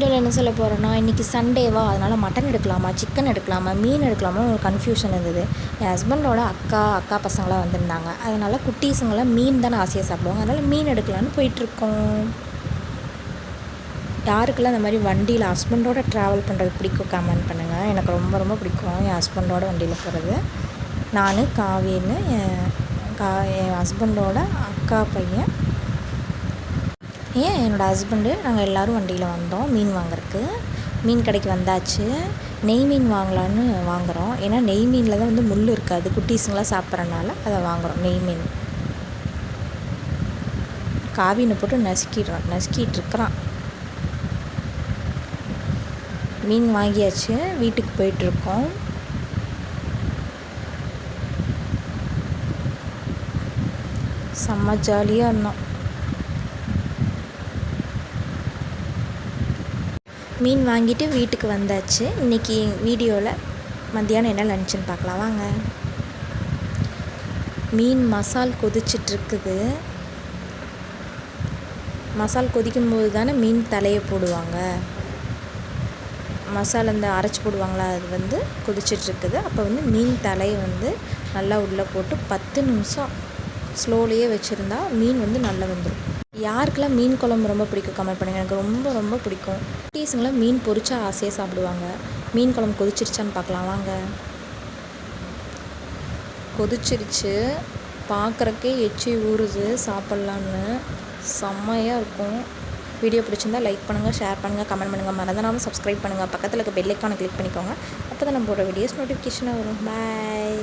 போகிறேன்னா இன்றைக்கி சண்டேவா அதனால் மட்டன் எடுக்கலாமா சிக்கன் எடுக்கலாமா மீன் எடுக்கலாமா ஒரு கன்ஃபியூஷன் இருந்தது. என் ஹஸ்பண்டோட அக்கா அக்கா பசங்களாம் வந்திருந்தாங்க. அதனால் குட்டீஸுங்களாம் மீன் தானே ஆசையாக சாப்பிடுவாங்க. அதனால் மீன் எடுக்கலான்னு போயிட்டுருக்கோம். யாருக்கெல்லாம் இந்த மாதிரி வண்டியில் ஹஸ்பண்டோட ட்ராவல் பண்ணுறது பிடிக்கும் கமெண்ட் பண்ணுங்கள் எனக்கு ரொம்ப ரொம்ப பிடிக்கும் என் ஹஸ்பண்டோட வண்டியில் போகிறது நான் காவின்னு என் கா என் ஹஸ்பண்டோட அக்கா பையன் ஏன் என்னோடய ஹஸ்பண்டு நாங்கள் எல்லோரும் வண்டியில் வந்தோம் மீன் வாங்குறதுக்கு. மீன் கடைக்கு வந்தாச்சு. நெய் மீன் வாங்கலான்னு வாங்குகிறோம் ஏன்னா நெய் மீனில் தான் வந்து முள் இருக்காது குட்டீஸுங்களாம் சாப்பிட்றனால அதை வாங்குகிறோம் நெய் மீன். காவினை போட்டு நசுக்கிடுறான் நசுக்கிட்டு இருக்கிறான். மீன் வாங்கியாச்சு. வீட்டுக்கு போயிட்டுருக்கோம் செம்ம ஜாலியாக இருந்தோம். மீன் வாங்கிட்டு வீட்டுக்கு வந்தாச்சு. இன்றைக்கி வீடியோவில் மத்தியானம் என்ன லஞ்சுன்னு பார்க்கலாம். வாங்க. மீன் மசால் கொதிச்சிட்ருக்குது. மசால் கொதிக்கும்போது தானே மீன் தலையை போடுவாங்க. மசாலா இந்த அரைச்சி போடுவாங்களா அது வந்து கொதிச்சிட்ருக்குது. அப்போ வந்து மீன் தலையை வந்து நல்லா உள்ளே போட்டு பத்து நிமிஷம் ஸ்லோலையே வச்சுருந்தா மீன் வந்து நல்லா வந்துடும் யாருக்கெல்லாம் மீன் குழம்பு ரொம்ப பிடிக்கும் கமெண்ட் பண்ணுங்கள் எனக்கு ரொம்ப ரொம்ப பிடிக்கும். குட்டீஸுங்களாம் மீன் பொரிச்சா ஆசையாக சாப்பிடுவாங்க. மீன் குழம்பு கொதிச்சிருச்சான்னு பார்க்கலாம். வாங்க. கொதிச்சிருச்சு. பார்க்குறக்கே எச்சி ஊறுது. சாப்பிட்லான்னு செம்மையாக இருக்கும். வீடியோ பிடிச்சிருந்தா லைக் பண்ணுங்கள் ஷேர் பண்ணுங்கள் கமெண்ட் பண்ணுங்கள் மறந்துடாமல் சப்ஸ்கிரைப் பண்ணுங்கள் பக்கத்தில் இருக்க பெல்லைக்கான கிளிக் பண்ணிக்கோங்க. அப்போ தான் நம்ம போடுற வீடியோஸ் நோட்டிஃபிகேஷனாக வரும். பாய்